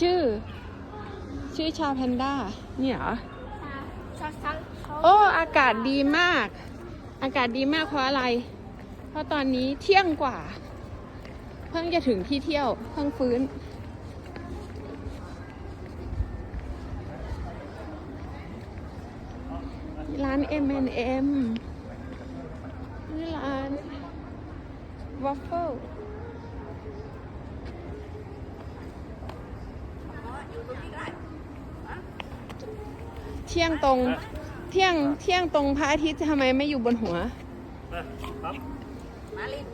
ชื่อ ชื่อชาแพนด้าเนี่ยเหรอชาชักเขาโอ้อากาศดีมาก อากาศดีมากเพราะอะไร เพราะตอนนี้เที่ยงกว่า เพิ่งจะถึงที่เที่ยวเพิ่งฟื้น ร้าน M&M นี่ร้านวอฟ เฟิลเที่ยงตรง เที่ยง เที่ยงตรงพระอาทิตย์ทำไมไม่อยู่บนหัวมาลิน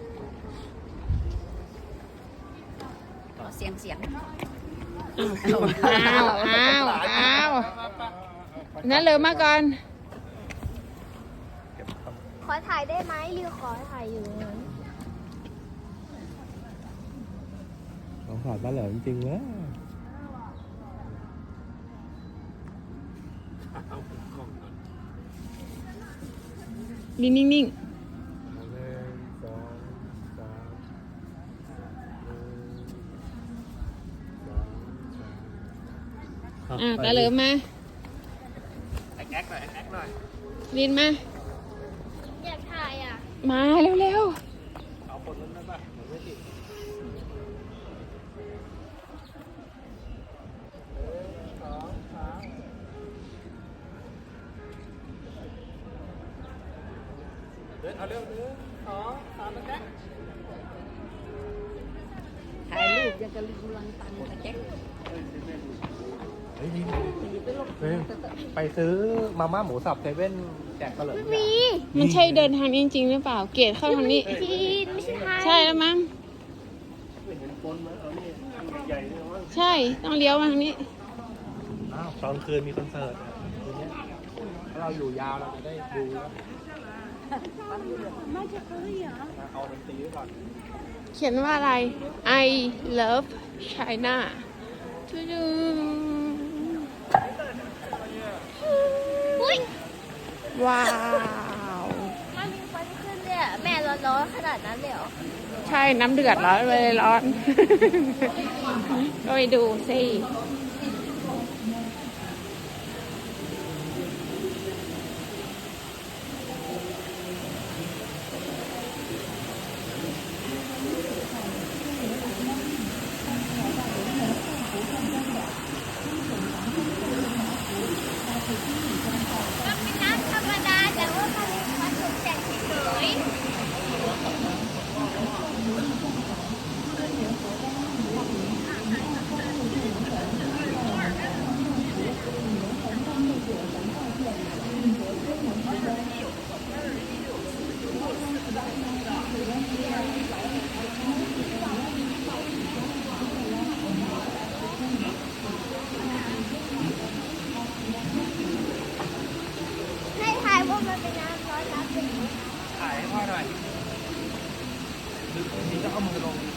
ขอเสียงเสียงอ้าว อ้าว อ้าว นั่นเลยมาก่อน ขอถ่ายได้ไหมหรือขอถ่ายอยู่ตรงนั้นของขอดบ้านเหลอจริงๆเว้ย นิ่งนิ่งนิ่งหนึ่งสองสามหนึ่งสองสามอ่าตาเหลิมมาแอ๊กแอ๊กหน่อยแอ๊กแอ๊กหน่อยลินมาอยากถ่ายอะ มาเร็วเร็วเอาคนนั้นได้ป่ะเหมือนไม่ติด ดินเอาเร็วหนึ่งสองสามแอ๊กถ่ายรูปยังกะลิงลังตังตะแจ๊กเฮ้ยนี่เฮ้ยไปซื้อมาม่าหมูสับเซเว่นแจกตลิมมี มันใช่เดินทางนี้จริงๆหรือเปล่า เกตเข้าทางนี้ จีนไม่ใช่ไทยใช่แล้วมั้ง ใช่ ต้องเลี้ยวมาทางนี้ อ้าวตอนคืนมีคอนเสิร์ตอะคืนเนี้ยถ้าเราอยู่ยาวเราจะได้ดูแล้ว เอาดนตรีไว้ก่อน เขียนว่าอะไร I love China ทุดูอุ้ยว้าว มันมีควันขึ้นเลยอะแม่ร้อนๆขนาดนั้นเลยเหรอใช่น้ำเดือดร้อนเลยร้อน ก็ไปดูสิ team. Bây giờ.